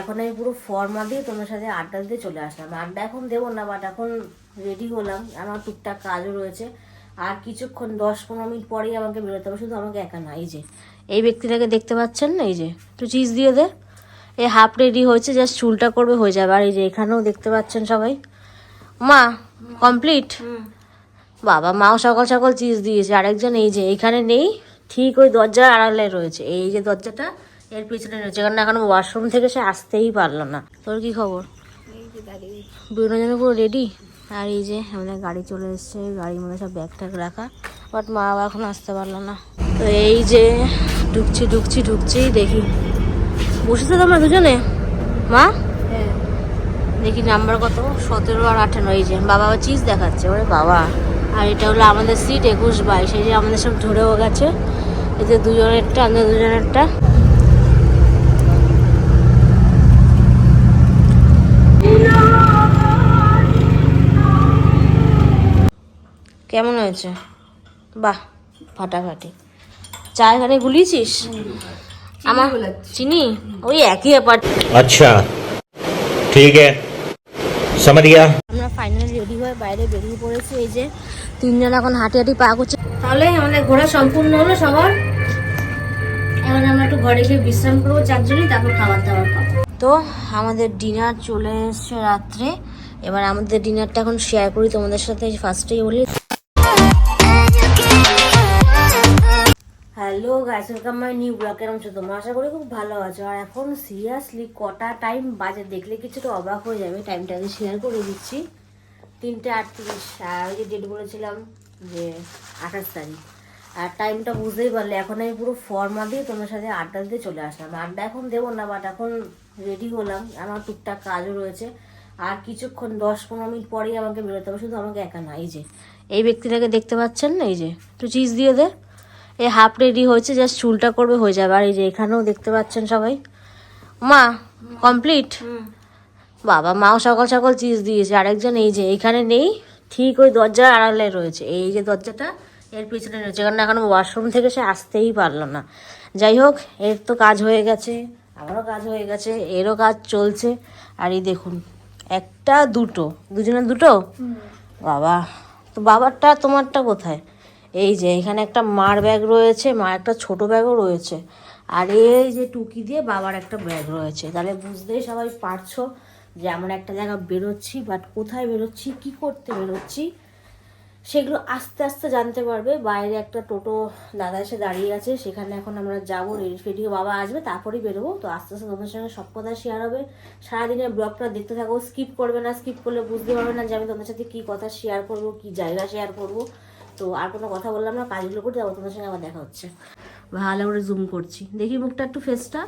এখন আমি পুরো ফর্মা দিয়ে তোমার সাথে আড্ডা দিতে চলে আসলাম। আড্ডা এখন দেবো না বাট এখন রেডি হলাম। আমার টুকটাক কাজও রয়েছে। আর কিছুক্ষণ দশ পনেরো মিনিট পরেই আমাকে বেরোতে হবে। শুধু আমাকে একা না এই যে এই ব্যক্তিটাকে দেখতে পাচ্ছেন না? এই যে একটু চিজ দিয়ে দে। এই হাফ রেডি হয়েছে জাস্ট চুলটা করবে হয়ে যাবে। আর এই যে এখানেও দেখতে পাচ্ছেন সবাই। মা কমপ্লিট বাবা মাও সকাল সকাল চিজ দিয়েছে। আরেকজন এই যে এখানে নেই। ঠিক ওই দরজার আড়ালে রয়েছে। এই যে দরজাটা এর পিছনে রয়েছে। কারণ এখন ওয়াশরুম থেকে সে আসতেই পারল না। তোর কি খবর? বেরোনোর জন্য পুরো রেডি আর এই যে আমাদের গাড়ি চলে এসছে। গাড়ির মধ্যে সব ব্যাগ ট্যাগ রাখা। বাট মা বাবা এখন আসতে পারল না। তো এই যে ঢুকছি ঢুকছি ঢুকছি দেখি। বসেছো তোমরা দুজনে? মা? দেখি নাম্বার কত? সতেরো আর আঠারো। এই যে বাবা চিজ দেখাচ্ছে। ওরে বাবা। আর এটা হলো আমাদের সিট একুশ বাইশ এই যে আমাদের সব ধরেও গেছে। এতে দুজনেরটা আমাদের দুজনেরটা। কেমন হয়েছে? বাহ ফাটাফাটি। চা এখানে গুলিয়েছিস আমার চিনি? ওই একই ব্যাপার। আচ্ছা ঠিক আছে। আমরা ফাইনালি রেডি হয়ে বাইরে বেরিয়ে পড়েছি এই যে তিনজন এখন হাঁটি হাঁটি পা করছে তাহলে আমাদের ঘোরা সম্পূর্ণ হলো সবার এখন আমরা একটু ঘরে গিয়ে বিশ্রাম করব চারজনই তারপর খাবার দাবার খাব। তো আমাদের ডিনার চলে এসছে রাত্রে। এবার আমাদের ডিনারটা এখন শেয়ার করি তোমাদের সাথে ফার্স্টেই বলি hello guys welcome my new vlog কেমন আছো তোমরা আশা করি খুব ভালো আছো। আর এখন সিরিয়াসলি কটা টাইম বাজে দেখলে কিছুটা অবাক হয়ে যাবে। টাইমটাকে শেয়ার করে দিচ্ছি। তিনটে আটত্রিশ। আর ওই যে ডেট বলেছিলাম যে আঠাশ তারিখ। আর টাইমটা বুঝতেই পারলে, এখন আমি পুরো ফর্মা দিয়ে তোমার সাথে আড্ডা দিতে চলে আসলাম। আড্ডা এখন দেবো না বাট এখন রেডি হলাম। আমার টুকটাক কাজও রয়েছে। আর কিছুক্ষণ, দশ পনেরো মিনিট পরেই আমাকে বেরোতে হবে। শুধু আমাকে একা না, এই যে। এই ব্যক্তিটাকে দেখতে পাচ্ছেন না, এই যে। একটু চিজ দিয়ে দে। এই হাফ রেডি হয়েছে জাস্ট চুলটা করবে হয়ে যাবে। আর এই যে এখানেও দেখতে পাচ্ছেন সবাই। মা কমপ্লিট বাবা মাও সকাল সকাল চিজ দিয়েছে। আরেকজন এই যে এখানে নেই ঠিক ওই দরজার আড়ালে রয়েছে। এই যে দরজাটা এর পিছনে রয়েছে। কারণ এখন ওয়াশরুম থেকে সে আসতেই পারল না। যাই হোক এর তো কাজ হয়ে গেছে। আমারও কাজ হয়ে গেছে। এরও কাজ চলছে। আর এই দেখুন একটা দুটো। দুজনের দুটো? বাবা তো বাবারটা তোমারটা কোথায়? এই যে এখানে একটা মার ব্যাগ রয়েছে মার একটা ছোট ব্যাগও রয়েছে। আর এই যে টুকি দিয়ে বাবার একটা ব্যাগ রয়েছে। তাহলে বুঝতেই সবাই পারছ যে আমরা একটা জায়গা বেরোচ্ছি বাট কোথায় বেরোচ্ছি, কি করতে বেরোচ্ছি, সেগুলো আস্তে আস্তে জানতে পারবে। বাইরে একটা টোটো দাদা এসে দাঁড়িয়ে আছে, সেখানে এখন আমরা যাব, রেডি ফেডি বাবা আসবে, তারপরেই বেরোবো। তো আস্তে আস্তে তোমাদের সঙ্গে সব কথা শেয়ার হবে। সারাদিনের ব্লগটা দেখতে থাকো স্কিপ করবে না স্কিপ করলে বুঝতে পারবে না যে আমি তোমাদের সাথে কী কথা শেয়ার করব, কী জায়গা শেয়ার করব। তো আর কোনো কথা বললাম না, কাজগুলো করে যাব, তোমাদের সঙ্গে আবার দেখা হচ্ছে। ভালো করে জুম করছি। দেখি মুখটা একটু ফেসটা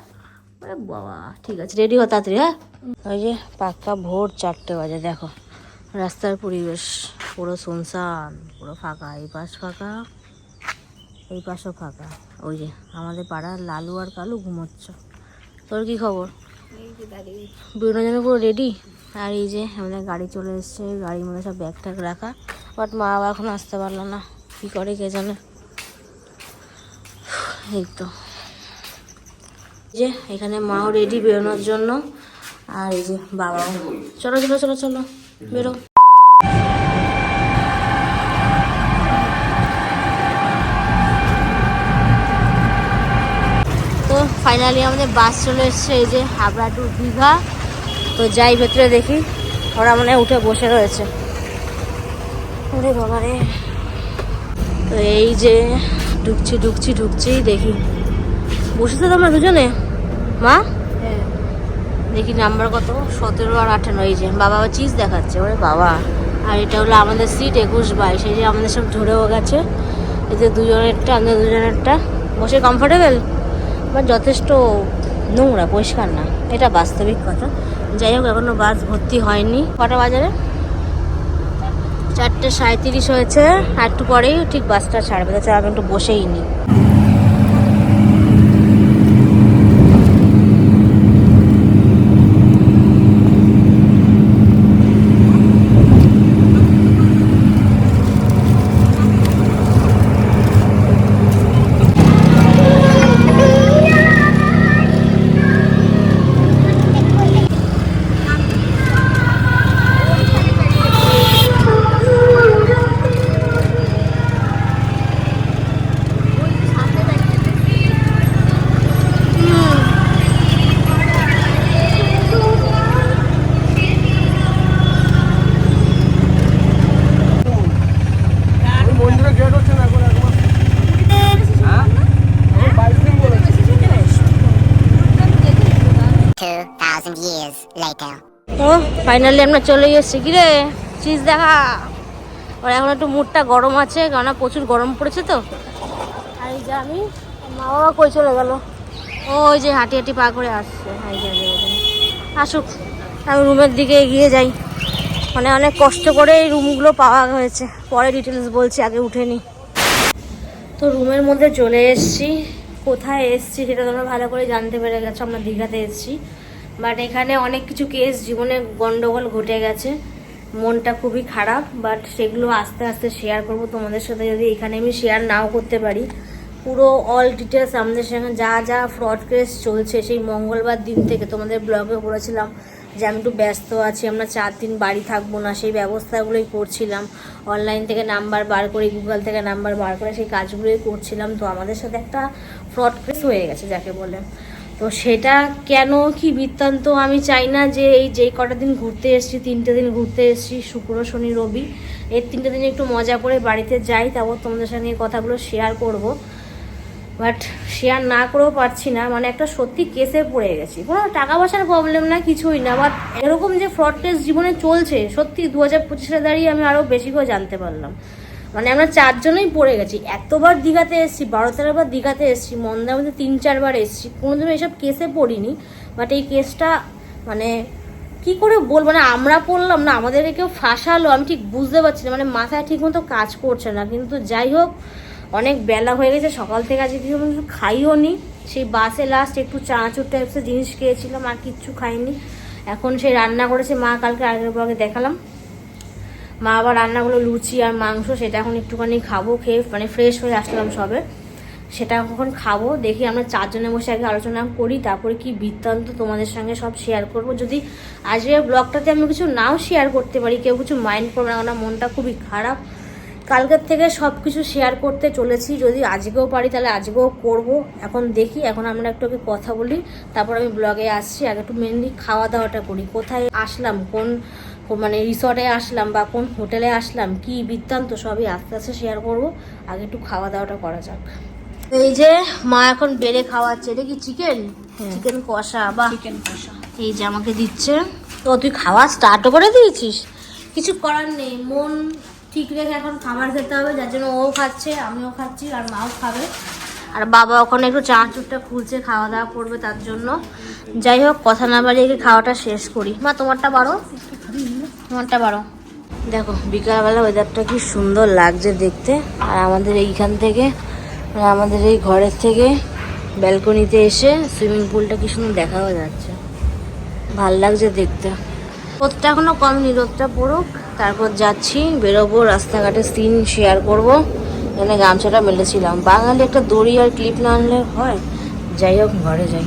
আরে বাবা, ঠিক আছে রেডি হো তাড়াতাড়ি হ্যাঁ? ওই যে পাক্কা ভোর চারটে বাজে, দেখো। রাস্তার পরিবেশ, পুরো শুনশান, পুরো ফাঁকা, এই পাশ ফাঁকা, এই পাশও ফাঁকা। ওই যে আমাদের পাড়ার লালু আর কালু ঘুমোচ্ছ। তোর কি খবর? বেরোনোর জন্য পুরো রেডি আর এই যে আমাদের গাড়ি চলে এসছে গাড়ির মধ্যে সব ব্যাগ ট্যাগ রাখা। বাট মা বাবা এখন আসতে পারল না। কী করে কে জানে? এই তো। যে এখানে মাও রেডি বেরোনোর জন্য। আর এই যে বাবাও। চলো চলো চলো চলো, বেরো তো ফাইনালি আমাদের বাস চলে এসছে এই যে হাবড়া টু দীঘা। তো যাই ভেতরে দেখি ওরা মনে হয় উঠে বসে রয়েছে। ওরে বাবা রে। তো এই যে ঢুকছি ঢুকছি ঢুকছি দেখি। বসেছো তোমরা দুজনে? মা? দেখি নাম্বার কত? সতেরো আর আঠারো এই যে। বাবা আবার চিজ দেখাচ্ছে ওরে বাবা। আর এটা হলো আমাদের সিট একুশ বাইশ এই যে আমাদের সব ধরেও গেছে। এই এতে দুজনেরটা আমাদের দুজনেরটা। বসে কমফোর্টেবল বাট যথেষ্ট নোংরা, পরিষ্কার না। এটা বাস্তবিক কথা। যাই হোক, এখনও বাস ভর্তি হয়নি। কটা বাজারে? চারটে সাঁত্রিশ হয়েছে। আর একটু পরেই ঠিক বাসটা ছাড়বে। তাছাড়া আমি একটু বসেই নি। ফাইনালি আমরা চলে এসেছি কি রে? চিজ দেখা। ওর এখন একটু মুডটা গরম আছে, কেননা প্রচুর গরম পড়েছে তো। আর এই যে আমি, মা বাবা কই চলে গেল? ওই যে হাঁটি হাঁটি পা করে আসছে। আসুক, আমি রুমের দিকে এগিয়ে যাই। মানে অনেক কষ্ট করে এই রুমগুলো পাওয়া হয়েছে। পরে ডিটেলস বলছি, আগে উঠে নি। তো রুমের মধ্যে চলে এসেছি। কোথায় এসেছি সেটা তোমরা ভালো করে জানতে পেরে গেছো, আমরা দীঘাতে এসেছি। বাট এখানে অনেক কিছু কেস জীবনে গন্ডগোল ঘটে গেছে। মনটা খুবই খারাপ বাট সেগুলো আস্তে আস্তে শেয়ার করব। তোমাদের সাথে যদি এখানে আমি শেয়ার নাও করতে পারি, পুরো অল ডিটেলস আমাদের সঙ্গে যা যা ফ্রড কেস চলছে, সেই মঙ্গলবার দিন থেকে তোমাদের ব্লগে বলেছিলাম যে আমি একটু ব্যস্ত আছি, আমরা চার দিন বাড়ি থাকব না, সেই ব্যবস্থাগুলোই করছিলাম। অনলাইন থেকে নাম্বার বার করে গুগল থেকে নাম্বার বার করে, সেই কাজগুলোই করছিলাম। তো আমাদের সাথে একটা ফ্রড কেস হয়ে গেছে, যাকে বলে। তো সেটা কেন কি বৃত্তান্ত আমি চাই না যে এই যেই কটা দিন ঘুরতে এসেছি, তিনটে দিন ঘুরতে এসেছি, শুক্র, শনি, রবি এর তিনটে দিন একটু মজা করে বাড়িতে যাই, তারপর তোমাদের সঙ্গে কথাগুলো শেয়ার করব। বাট শেয়ার না করেও পারছি না মানে একটা সত্যি কেসে পড়ে গেছি। কোনো টাকা পয়সার প্রবলেম না, কিছুই না বাট এরকম যে ফ্রড কেস জীবনে চলছে, সত্যি দু হাজার পঁচিশে দাঁড়িয়ে আমি আরও বেশি করে জানতে পারলাম। মানে আমরা চারজনেই পড়ে গেছি। এতবার দীঘাতে এসেছি বারো তেরোবার দীঘাতে এসেছি মন্দারমধ্যে তিন চারবার এসেছি। কোনোদিনও এসব কেসে পড়িনি বাট এই কেসটা মানে কি করে বলব? না আমরা পড়লাম না আমাদের কেউ ফাঁসালো, আমি ঠিক বুঝতে পারছি না। মানে মাথায় ঠিক মতো কাজ করছে না, কিন্তু যাই হোক, অনেক বেলা হয়ে গেছে, সকাল থেকে আজকে কিছু খাইও নি। সেই বাসে লাস্ট একটু চানাচুর টাইপসের জিনিস খেয়েছিলাম, আর কিচ্ছু খাইনি। এখন সেই রান্না করেছে, মা কালকে আগের ব্লগে দেখালাম। মা আবার রান্নাগুলো লুচি আর মাংস সেটা এখন একটুখানি খাব, খেয়ে মানে ফ্রেশ হয়ে আসলাম সবে। সেটা এখন খাব, দেখি আমরা চারজনে বসে আগে আলোচনা করি, তারপরে কি বৃত্তান্ত তোমাদের সঙ্গে সব শেয়ার করব। যদি আজকের ব্লগটাতে আমি কিছু নাও শেয়ার করতে পারি, কেউ কিছু মাইন্ড করবে না মনটা খুবই খারাপ। কালকের থেকে সব কিছু শেয়ার করতে চলেছি, যদি আজকেও পারি তাহলে আজকেও করব। এখন দেখি, এখন আমরা একটু আগে কথা বলি, তারপর আমি ব্লগে আসছি। আগে একটু মেনলি খাওয়া দাওয়াটা করি, কোথায় আসলাম, কোন মানে রিসর্টে আসলাম বা কোন হোটেলে আসলাম কি বৃত্তান্ত সবই আস্তে আস্তে শেয়ার করব। আগে একটু খাওয়া দাওয়াটা করা যাক। এই যে মা এখন বেড়ে খাওয়াচ্ছে এটা কি চিকেন চিকেন কষা বা চিকেন কষা। এই যে আমাকে দিচ্ছে। তো তুই খাওয়া স্টার্টও করে দিয়েছিস? কিছু করার নেই মন ঠিক রেখে এখন খাবার খেতে হবে যার জন্য ও খাচ্ছে আমিও খাচ্ছি আর মাও খাবে। আর বাবা ওখানে একটু চা চাঁচুরটা খুলছে খাওয়া দাওয়া করবে তার জন্য। যাই হোক কথা না বাড়িয়ে খাওয়াটা শেষ করি। মা তোমারটা বারো তোমারটা বারো দেখো, বিকালবেলা ওয়েদারটা কি সুন্দর লাগছে দেখতে। আর আমাদের এইখান থেকে আমাদের এই ঘরের থেকে ব্যালকনিতে এসে সুইমিং পুলটা কি সুন্দর দেখাও যাচ্ছে। ভালো লাগছে দেখতে। রোদটা এখনও কমনি, রোদটা পড়ুক, তারপর যাচ্ছি, বেরোবো, রাস্তাঘাটে সিন শেয়ার করব। এখানে গামছাটা মেলেছিলাম। বাঙালি একটা দড়ি আর ক্লিপ না আনলে হয়? যাই হোক, ঘরে যাই।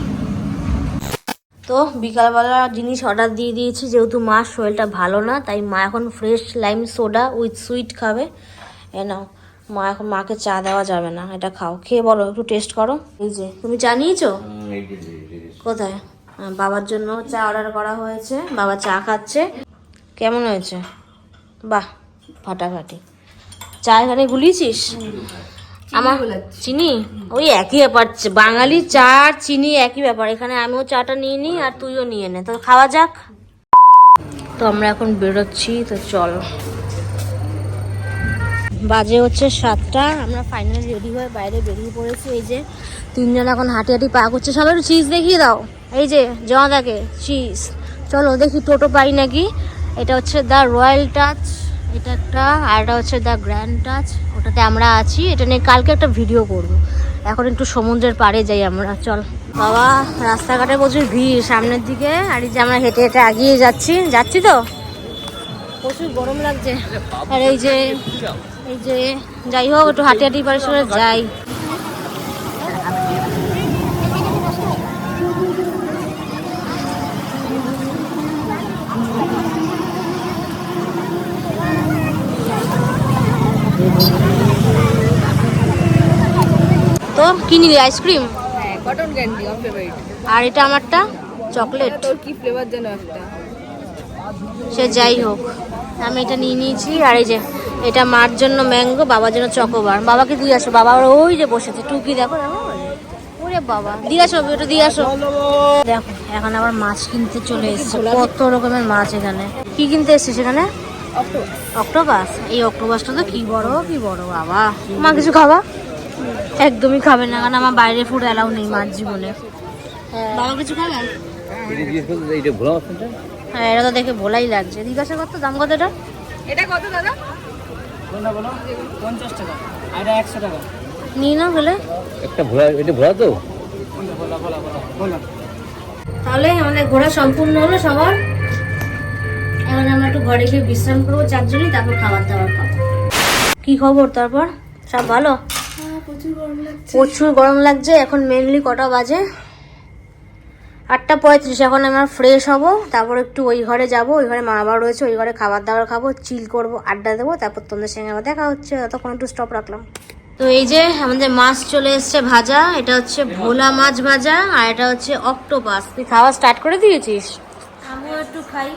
তো বিকালবেলা জিনিস অর্ডার দিয়ে দিয়েছি যেহেতু মার শরীরটা ভালো না তাই মা এখন fresh lime soda with sweet খাবে। এ নাও মা এখন মাকে চা দেওয়া যাবে না এটা খাও। খেয়ে বলো একটু টেস্ট করো। এই যে তুমি চা নিয়েছো? কোথায়? বাবার জন্য চা অর্ডার করা হয়েছে বাবা চা খাচ্ছে। কেমন হয়েছে? বাহ ফাটাফাটি। চা এখানে গুলিয়েছিস? আমার চিনি? ওই একই ব্যাপার বাঙালি চা আর চিনি একই ব্যাপার। এখানে আমিও চাটা নিয়ে নিই আর তুইও নিয়ে নে। তো খাওয়া যাক। তো আমরা এখন বেরোচ্ছি তো চল। বাজে হচ্ছে সাতটা আমরা ফাইনালি রেডি হয়ে বাইরে বেরিয়ে পড়েছি। এই যে তিনজন এখন হাঁটি হাঁটি পা করছে। সবাই চিজ দেখিয়ে দাও। এই যে জমা জমাদাকে চিজ চলো দেখি টোটো পাই নাকি? এটা হচ্ছে দ্য রয়্যাল টাচ এটা একটা, আর এটা হচ্ছে দ্য গ্র্যান্ড টাচ ওটাতে আমরা আছি। এটা নিয়ে কালকে একটা ভিডিও করব। এখন একটু সমুদ্রের পাড়ে যাই আমরা, চল। বাবা, রাস্তাঘাটে প্রচুর ভিড় সামনের দিকে, আর এই যে আমরা হেঁটে হেঁটে আগিয়ে যাচ্ছি। যাচ্ছি তো? প্রচুর গরম লাগছে। আর এই যে এই যে, যাই হোক, একটু হাঁটি হাঁটি পারে সময় যাই। তো কি নিলি আইসক্রিম? হ্যাঁ কটন ক্যান্ডি আমার ফেভারিট আর এটা আমারটা? চকলেট। তোর কি ফ্লেভার যেন একটা? সে যাই হোক আমি এটা নিয়ে নিয়েছি। আর এই যে এটা মার জন্য ম্যাঙ্গো বাবার জন্য চকোবার বাবাকে দিয়ে আসো বাবা ওই যে বসেছে। টুকি দেখো দেখো। ওরে বাবা দিয়ে আসো একটু দিয়ে আসো। দেখো এখন আবার মাছ কিনতে চলে এসেছে। কত রকমের মাছ এখানে। কি কিনতে এসছে সেখানে? অক্টোপাস এই অক্টোপাসটা তো কি বড় কি বড় বাবা। মা কিছু খাবা? একদমই খাবে না কারণ আমার বাইরে ফুড অ্যালাউ নেই মাছ জীবনে। বাবা কিছু খাবে? হ্যাঁ এটা তো দেখে ভোলাই লাগছে। জিজ্ঞাসা করতো দাম কত এটা? এটা কত দাদা? নিয়ে নাও গেলে একটা ভোলা এটা ভোলা তো? তাহলে আমাদের ঘোরা সম্পূর্ণ হলো সবার। এখন আমরা একটু ঘরে গিয়ে বিশ্রাম করব চারজনই তারপর খাবার দাবার খাব। কি খবর তারপর? সব ভালো? প্রচুর গরম লাগছে। এখন মেনলি কটা বাজে? আটটা পঁয়ত্রিশ এখন আমার ফ্রেশ হব তারপর একটু ওই ঘরে যাব ওই ঘরে মা বাবা রয়েছে ওই ঘরে খাবার দাবার খাব চিল করব আড্ডা দেবো তারপর তোমাদের সঙ্গে আবার দেখা হচ্ছে তখন একটু স্টপ রাখলাম। তো এই যে আমাদের মাছ চলে এসছে ভাজা এটা হচ্ছে ভোলা মাছ ভাজা আর এটা হচ্ছে অক্টোপাস তুই খাওয়া স্টার্ট করে দিয়েছিস? আমিও একটু খাই।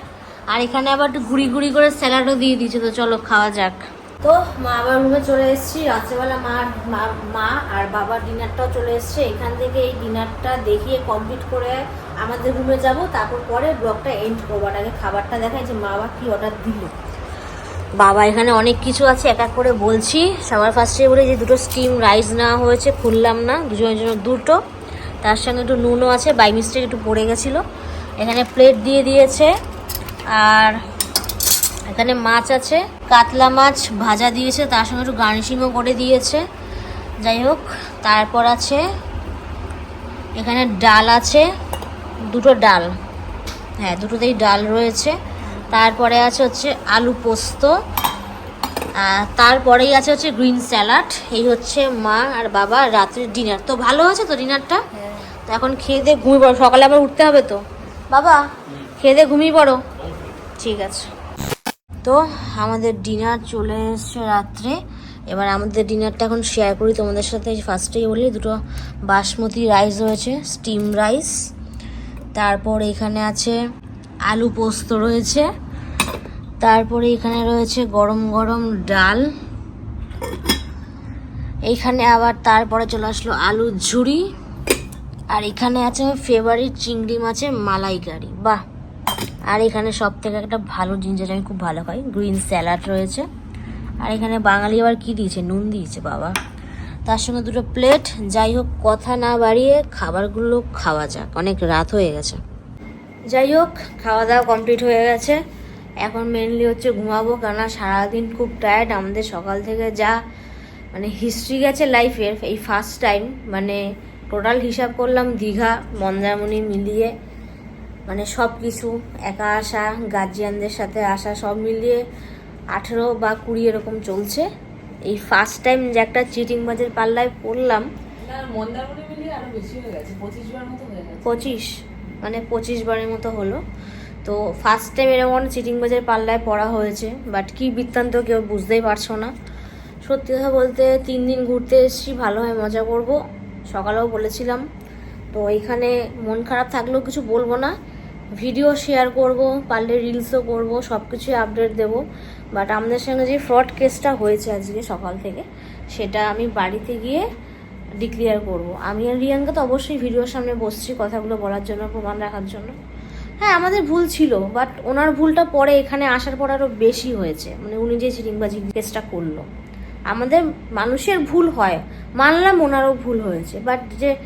আর এখানে আবার একটু গুড়ি গুড়ি করে স্যালাডও দিয়ে দিয়েছে তো চলো খাওয়া যাক। তো মা আবার রুমে চলে এসেছি। রাত্রেবেলা মা, মা- আর বাবার ডিনারটাও চলে এসছে। এখান থেকে এই ডিনারটা দেখিয়ে কমপ্লিট করে আমাদের রুমে যাব। তারপর পরে ব্লগটা এন্ড করব। আগে খাবারটা দেখায় যে মা বাবা কী অর্ডার দিল। বাবা এখানে অনেক কিছু আছে, এক এক করে বলছি। সবার ফার্স্টে বলে যে দুটো স্টিম রাইস নেওয়া হয়েছে, খুললাম না। দুজনের জন্য দুটো। তার সঙ্গে একটু নুনও আছে বাই মিস্টেক একটু পড়ে গেছিল। এখানে প্লেট দিয়ে দিয়েছে। আর এখানে মাছ আছে। কাতলা মাছ ভাজা দিয়েছে, তার সঙ্গে একটু গার্নিশিংও করে দিয়েছে। যাই হোক, তারপর আছে, এখানে ডাল আছে, দুটো ডাল। হ্যাঁ দুটোতেই ডাল রয়েছে। তারপরে আছে হচ্ছে আলু পোস্ত তারপরেই আছে হচ্ছে গ্রিন স্যালাড। এই হচ্ছে মা আর বাবা রাত্রের ডিনার। তো ভালো আছে তো ডিনারটা? তো এখন খেয়ে দিয়ে ঘুমিয়ে পড়ো। সকালে আবার উঠতে হবে তো? বাবা, খেয়ে দিয়ে ঘুমিয়ে পড়ো? ঠিক আছে। তো আমাদের ডিনার চলে এসছে রাত্রে। এবার আমাদের ডিনারটা এখন শেয়ার করি তোমাদের সাথে। ফার্স্টেই বলি, দুটো বাসমতি রাইস রয়েছে স্টিম রাইস তারপর এখানে আছে আলু পোস্ত রয়েছে। তারপরে এখানে রয়েছে গরম গরম ডাল। এইখানে আবার তারপরে চলে আসলো আলুর ঝুড়ি। আর এখানে আছে ফেভারিট চিংড়ি মাছের মালাইকারি। বাহ! আর এখানে সব থেকে একটা ভালো জিনিস আমি খুব ভালো খাই, গ্রিন স্যালাড রয়েছে। আর এখানে বাঙালি আবার কী দিয়েছে? নুন দিয়েছে, বাবা। তার সঙ্গে দুটো প্লেট, যাই হোক, কথা না বাড়িয়ে খাবারগুলো খাওয়া যাক। অনেক রাত হয়ে গেছে। যাই হোক, খাওয়া দাওয়া কমপ্লিট হয়ে গেছে। এখন মেনলি হচ্ছে ঘুমাবো, কেননা সারাদিন খুব টায়ার্ড আমাদের সকাল থেকে যা মানে হিস্ট্রি গেছে লাইফের এই ফার্স্ট টাইম মানে টোটাল হিসাব করলাম, দীঘা, মন্দারমণি মিলিয়ে মানে সব কিছু একা আসা গার্জিয়ানদের সাথে আসা সব মিলিয়ে আঠেরো বা কুড়ি এরকম চলছে। এই ফার্স্ট টাইম যে একটা চিটিং বাজের পাল্লায় পড়লাম পঁচিশ মানে পঁচিশ বারের মতো হলো। তো ফার্স্ট টাইম এরকম চিটিং বাজের পাল্লায় পড়া হয়েছে বাট কি বৃত্তান্ত কেউ বুঝতেই পারছ না। সত্যি কথা বলতে তিন দিন ঘুরতে এসেছি ভালোভাবে মজা করব। সকালেও বলেছিলাম তো এখানে মন খারাপ থাকলেও কিছু বলব না। ভিডিও শেয়ার করব, পারলে রিলসও করব সব কিছুই আপডেট দেবো। বাট আমাদের সঙ্গে যে ফ্রড কেসটা হয়েছে আজকে সকাল থেকে, সেটা আমি বাড়িতে গিয়ে ডিক্লিয়ার করব। আমি আর রিয়াঙ্কা তো অবশ্যই ভিডিওর সামনে বসছি কথাগুলো বলার জন্য, প্রমাণ রাখার জন্য। হ্যাঁ আমাদের ভুল ছিল বাট ওনার ভুলটা পরে এখানে আসার পর আরও বেশি হয়েছে। মানে উনি যে চিটিংবাজি কেসটা করল। আমাদের মানুষের ভুল হয়। মানলাম ওনারও ভুল হয়েছে। বাট যে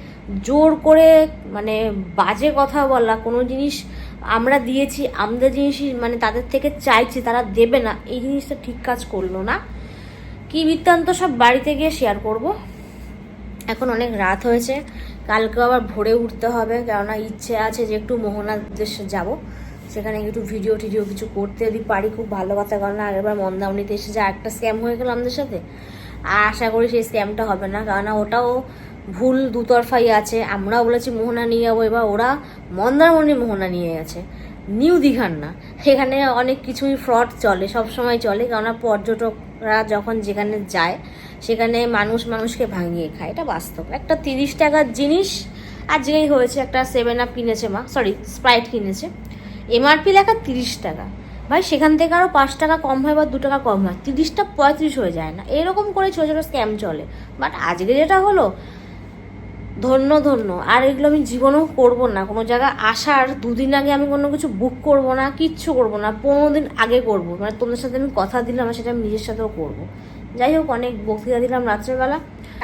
জোর করে মানে বাজে কথা বলা, কোনো জিনিস আমরা দিয়েছি, আমাদের জিনিসই মানে তাদের থেকে চাইছি, তারা দেবে না, এই জিনিসটা ঠিক কাজ করল না। কি বৃত্তান্ত সব বাড়িতে গিয়ে শেয়ার করব। এখন অনেক রাত হয়েছে কালকে আবার ভোরে উঠতে হবে, কেননা ইচ্ছে আছে যে একটু মোহনার উদ্দেশ্যে যাব। সেখানে একটু ভিডিও টিডিও কিছু করতে যদি পারি, খুব ভালো কথা। কারণ আগেরবার মন্দামণিতে এসে যা একটা স্ক্যাম হয়ে গেল আমাদের সাথে, আর আশা করি সেই স্ক্যামটা হবে না। কারণ ওটাও ভুল দুতরফাই আছে। আমরাও বলেছি মোহনা নিয়ে যাব, এবার ওরা মন্দারমণি মোহনা নিয়ে গেছে। নিউ দীঘার না। সেখানে অনেক কিছুই ফ্রড চলে, সব সময় চলে। কেননা পর্যটকরা যখন যেখানে যায়, সেখানে মানুষ মানুষকে ভাঙিয়ে খায়। এটা বাস্তব। একটা তিরিশ টাকার জিনিস, আজকেই হয়েছে, একটা সেভেন আপ কিনেছে মা সরি স্প্রাইট কিনেছে। এমআরপি লেখা তিরিশ টাকা। ভাই, সেখান থেকে আরও পাঁচ টাকা কম হয় বা দু টাকা কম হয়, তিরিশটা পঁয়ত্রিশ হয়ে যায় না। এরকম করে ছোটো ছোটো স্ক্যাম চলে। বাট আজকে যেটা হলো, ধন্য ধন্য, আর এগুলো আমি জীবনেও করব না। কোনো জায়গায় আসার দুদিন আগে আমি কোনো কিছু বুক করব না, কিচ্ছু করব না, পনেরো দিন আগে করব। মানে তোমাদের সাথে আমি কথা দিলাম, সেটা আমি নিজের সাথেও করব। যাই হোক, অনেক বক্তৃতা দিলাম রাত্রেবেলা।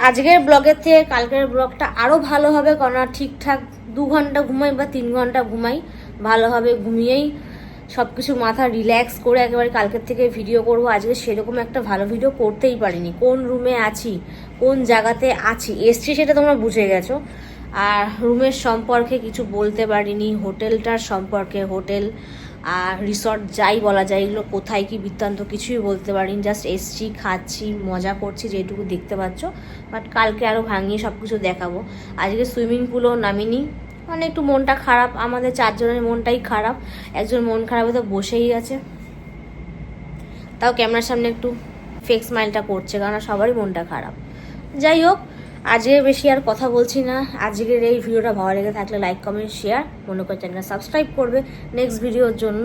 আজকের ব্লগের থেকে কালকের ব্লগটা আরও ভালো হবে, কারণ আর ঠিকঠাক দু ঘণ্টা ঘুমাই বা তিন ঘণ্টা ঘুমাই। ভালোভাবে ঘুমিয়েই সব কিছু মাথা রিল্যাক্স করে একেবারে কালকের থেকে ভিডিও করব। আজকে সেরকম একটা ভালো ভিডিও করতেই পারিনি। কোন রুমে আছি? কোন জায়গাতে আছি? এসছি সেটা তোমরা বুঝে গেছো। আর রুমের সম্পর্কে কিছু বলতে পারিনি। হোটেলটার সম্পর্কে, হোটেল আর রিসর্ট যাই বলা যায়, এগুলো কোথায় কি বৃত্তান্ত কিছুই বলতে পারিনি। জাস্ট এসছি, খাচ্ছি, মজা করছি, যেটুকু দেখতে পাচ্ছ। বাট কালকে আরও ভাঙিয়ে সব কিছু দেখাবো। আজকে সুইমিং পুলও নামিনি। মানে একটু মনটা খারাপ, আমাদের চারজনের মনটাই খারাপ। একজন মন খারাপ তো বসেই আছে। তাও ক্যামেরার সামনে একটু ফেক স্মাইলটা করছে কারণ সবারই মনটা খারাপ। যাই হোক আজকে বেশি আর কথা বলছি না। আজকের এই ভিডিওটা ভালো লেগে থাকলে লাইক কমেন্ট শেয়ার মনে করে চ্যানেলটা সাবস্ক্রাইব করবে। নেক্সট ভিডিওর জন্য।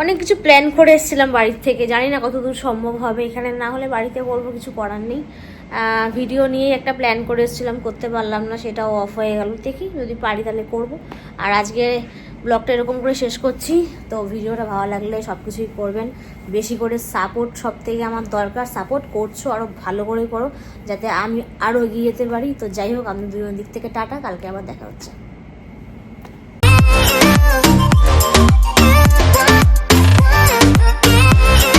অনেক কিছু প্ল্যান করে এসেছিলাম বাড়ির থেকে। জানি না কতদূর সম্ভব হবে। এখানে না হলে বাড়িতে বলব কিছু করার নেই। ভিডিও নিয়েই একটা প্ল্যান করে এসেছিলাম, করতে পারলাম না, সেটাও অফ হয়ে গেল। দেখি যদি পারি তাহলে করব। আর আজকে ব্লগটা এরকম করে শেষ করছি। তো ভিডিওটা ভালো লাগলে সব কিছুই করবেন। বেশি করে সাপোর্ট সব থেকে আমার দরকার। সাপোর্ট করছ আরও ভালো করে করো, যাতে আমি আরও এগিয়ে যেতে পারি। তো যাই হোক আমি দুজন দিক থেকে টাটা। কালকে আবার দেখা হচ্ছে। Yeah.